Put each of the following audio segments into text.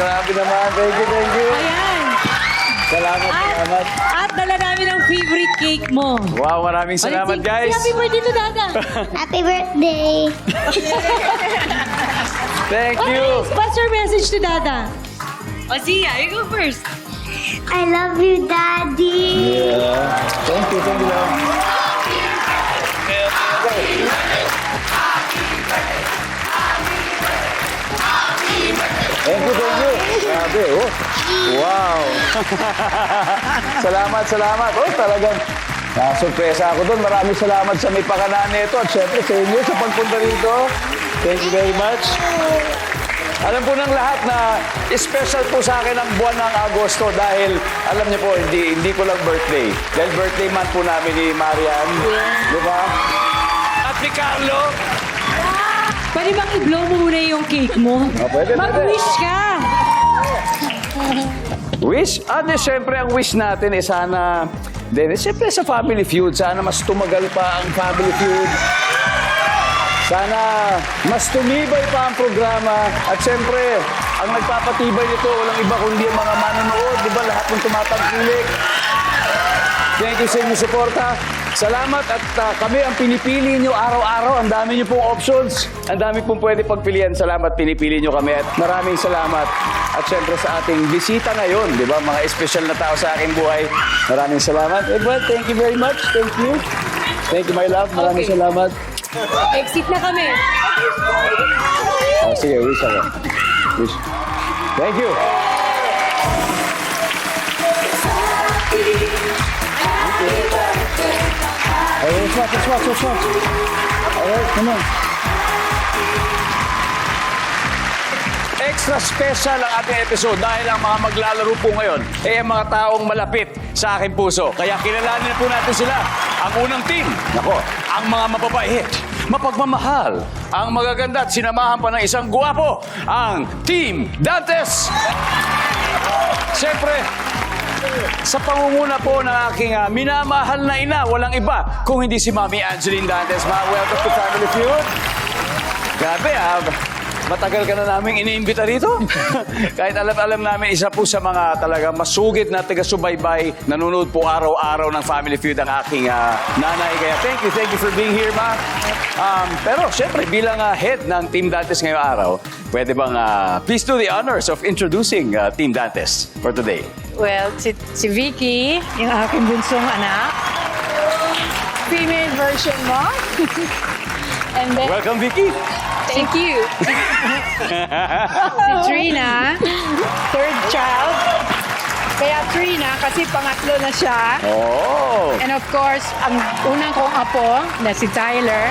thank you, thank you. Ayan. Salamat, At, salamat. at dala namin ang favorite cake mo. Wow, maraming salamat, Ulit, guys. Happy birthday to Dada. Happy birthday. Thank Ano you. yung sponsor message to Dada? O, Zia, you go first. I love you, Daddy. Yeah. Thank you, thank you. Thank Grabe, oh. Wow. salamat, salamat. Oh, talagang nasurpresa ako doon. Maraming salamat sa may pakanan nito at syempre sa inyo sa pagpunta rito. Thank you very much. Alam po ng lahat na special po sa akin ang buwan ng Agosto dahil alam niyo po, hindi, hindi ko lang birthday. Dahil birthday month po namin ni Marian. Di ba? At ni Carlo. Pwede bang i-blow mo muna yung cake mo? Oh, pwede, Mag-wish ka. Wish? Ah, di, syempre ang wish natin is sana... Then, syempre sa Family Feud, sana mas tumagal pa ang Family Feud. Sana mas tumibay pa ang programa. At syempre, ang nagpapatibay nito, walang iba kundi ang mga manonood. Di ba? Lahat ng tumatangkilik. Thank you sa inyong suporta. Salamat at ah, kami ang pinipili nyo araw-araw. Ang dami nyo pong options. Ang dami pong pwede pagpilian. Salamat, pinipili nyo kami. At maraming salamat. At syempre sa ating bisita ngayon, di ba? Mga espesyal na tao sa aking buhay. Maraming salamat. Edward, thank you very much. Thank you. Thank you, my love. Maraming Okay. salamat. Exit na kami. Oh, sige, wish ako. Wish. Thank you. Okay, let's watch, let's watch, let's watch. All right, come on. Extra special ang ating episode dahil ang mga maglalaro po ngayon ay ang mga taong malapit sa aking puso. Kaya kilalanin na po natin sila. Ang unang team, nako, ang mga mababait, mapagmamahal, ang magaganda at sinamahan pa ng isang guwapo, ang Team Dantes. Siyempre, sa pangunguna po ng aking ah, minamahal na ina, walang iba kung hindi si Mami Angeline Dantes. Ma, welcome to Family Feud. Grabe ah, matagal ka na namin iniimbita rito. Kahit alam-alam namin, isa po sa mga talaga masugid na taga-subaybay, nanonood po araw-araw ng Family Feud ang aking ah, nanay. Kaya thank you, thank you for being here, Ma. Um, pero syempre, bilang ah, head ng Team Dantes ngayong araw, pwede bang ah, please do the honors of introducing ah, Team Dantes for today? Well, si, si Vicky, yung aking bunsong anak. Female version mo. And then, Welcome, Vicky. Thank you. si Trina, third child. Kaya Trina, kasi pangatlo na siya. Oh! And of course, ang unang kong apo, na si Tyler.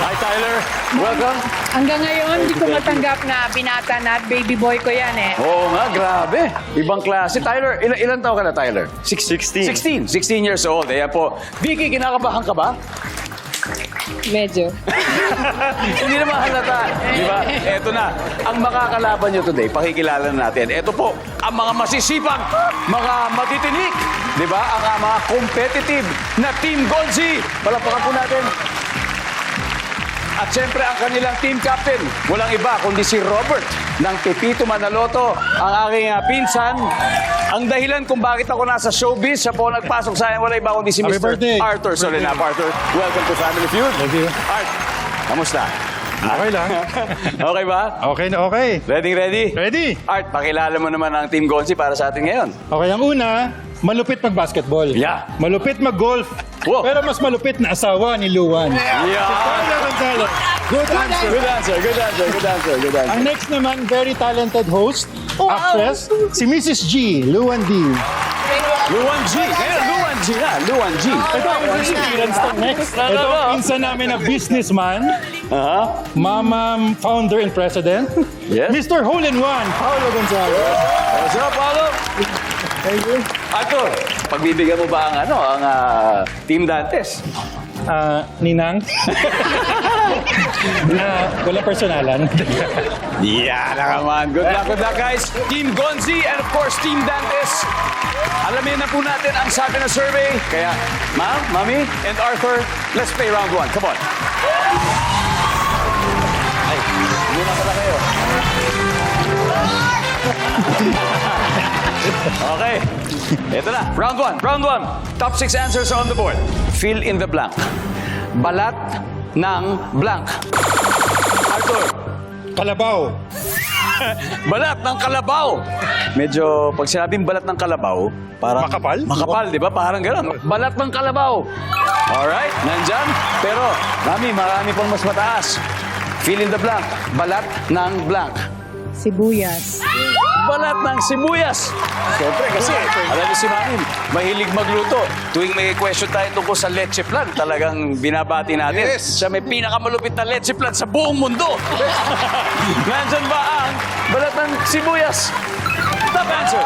Hi, Tyler. Welcome. Hanggang ngayon, hindi ko matanggap na binata na at baby boy ko yan eh. Oo nga, grabe. Ibang klase. Tyler, ilan, ilan taon ka na, Tyler? Six- 16. 16. 16 years old. Ayan po. Vicky, kinakabahan ka ba? Medyo. Hindi naman halata. Di ba? Eto na. Ang makakalaban nyo today, pakikilala na natin. Eto po, ang mga masisipag, mga matitinik. Di ba? Ang mga competitive na Team Gonzi. Palapakan po natin. At siyempre, ang kanilang team captain, walang iba kundi si Robert ng Pepito Manaloto, ang aking ah, pinsan. Ang dahilan kung bakit ako nasa showbiz, siya po nagpasok sa akin, wala iba kundi si Happy Mr. birthday. Arthur Solinap. Arthur, welcome to Family Feud. Thank you. Art, kamusta? Okay lang. okay ba? Okay na okay. Ready, ready? Ready? Art, pakilala mo naman ang Team Gonzi para sa atin ngayon. Okay, ang una, malupit mag-basketball. Yeah. Malupit mag-golf. Wow. Pero mas malupit na asawa ni Luwan. Yeah. Carla Gonzalo. Good answer. Good answer, good answer, good answer, good answer. Ang next naman, very talented host, actress, si Mrs. G, Luwan D. Luwan G. Luwan G na. Luwan G. Ito ang experience to next. Ito pinsan namin na businessman, Aha. mama, founder and president, Yes. Mr. Hole in One, Paolo Gonzalo. What's up, Paulo? Thank you. Arthur, pagbibigyan mo ba ang ano, ang ah, Team Dantes? Ah, Ninang. na walang personalan. Yeah, nakaman. Good luck, good luck, guys. Team Gonzi and of course, Team Dantes. Alamin na po natin ang sabi ng survey. Kaya, ma'am, mami, and Arthur, let's play round one. Come on. Ay, muna pala kayo. okay. Ito na. Round one. Round one. Top six answers are on the board. Fill in the blank. Balat ng blank. Kalabaw. Balat ng kalabaw. Medyo, pag sinabing balat ng kalabaw, parang... Makapal? Makapal, di ba? Parang gano'n. Balat ng kalabaw. Alright, nandyan. Pero, Mami, marami pang mas mataas. Fill in the blank. Balat ng blank. Sibuyas. Balat ng sibuyas. Siyempre kasi, alam niyo si Mami, mahilig magluto. Tuwing may question tayo tungkol sa leche plan, talagang binabati natin. Yes. Siya may pinakamalupit na leche plan sa buong mundo. Nandyan ba ang balat ng sibuyas? Top answer.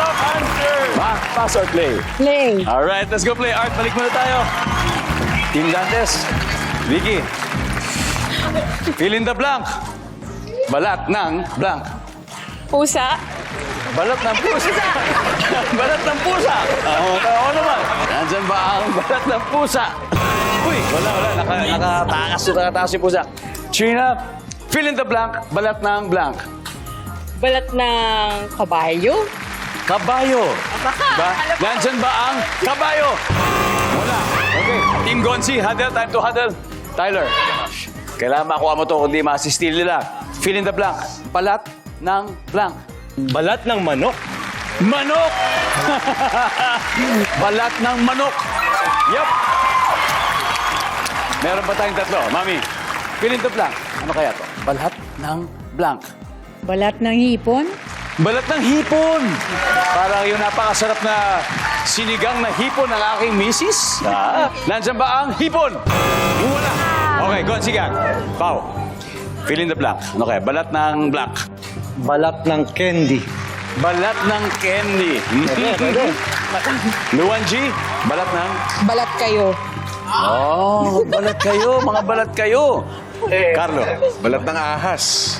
Top answer. Pa, pass or play? Play. Alright, let's go play. Art, balik muna tayo. Team Dantes. Vicky. Fill in the blank. Balat ng blank. Pusa. Balat ng pusa. balat ng pusa. Oo, oo naman. Nandyan ba ang balat ng pusa? Uy, wala, wala. Naka, nakatakas, nakatakas yung pusa. Trina, fill in the blank. Balat ng blank. Balat ng kabayo? Kabayo. Ba? Nandyan ba ang kabayo? Wala. Okay. Team Gonzi, huddle. Time to huddle. Tyler. Kailangan makuha mo to kundi masistil nila. Fill in the blank. Balat ng blank. Balat ng manok. Manok! Balat ng manok. Yup. Meron pa tayong tatlo. Mami, fill in the blank. Ano kaya to? Balat ng blank. Balat ng hipon. Balat ng hipon. Parang yung napakasarap na sinigang na hipon ng aking misis. Ah, nandyan ba ang hipon? Wala. Okay, go on, sige. Fill in the blank. Ano kaya? Balat ng blank. Balat ng candy. Balat ng candy. Luan G, balat ng... Balat kayo. Oh, balat kayo. Mga balat kayo. Carlo, Balat ng ahas.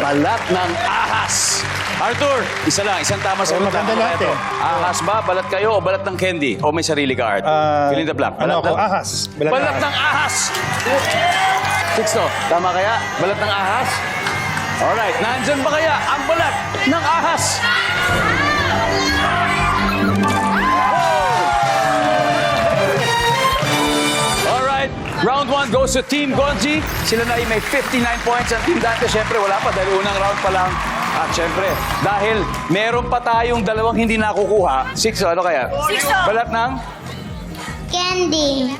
balat ng ahas. Arthur, isa lang, isang tama sa Oh, maganda Ano eh. Ahas ba, balat kayo o balat ng candy? O may sarili ka, Art? Ah, Fill in the blank. Ano Balat ako? ng- Ahas. Balat, Balat ng ahas! Sixto, tama kaya? Balat ng ahas? Alright, nandyan ba kaya ang balat ng ahas? Alright, round one goes to Team Gonji. Sila na ay may 59 points. Ang Team Dante, syempre, wala pa dahil unang round pa lang. At syempre, dahil meron pa tayong dalawang hindi nakukuha. Six, ano kaya? Six. Balat ng? Candy.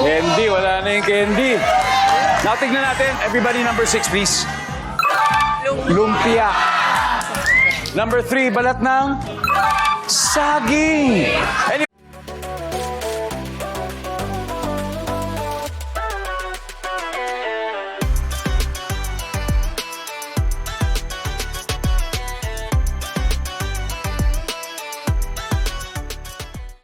Candy, wala na yung candy. Now, tignan natin. Everybody, number six, please. Lumpia. Number three, balat ng saging. Any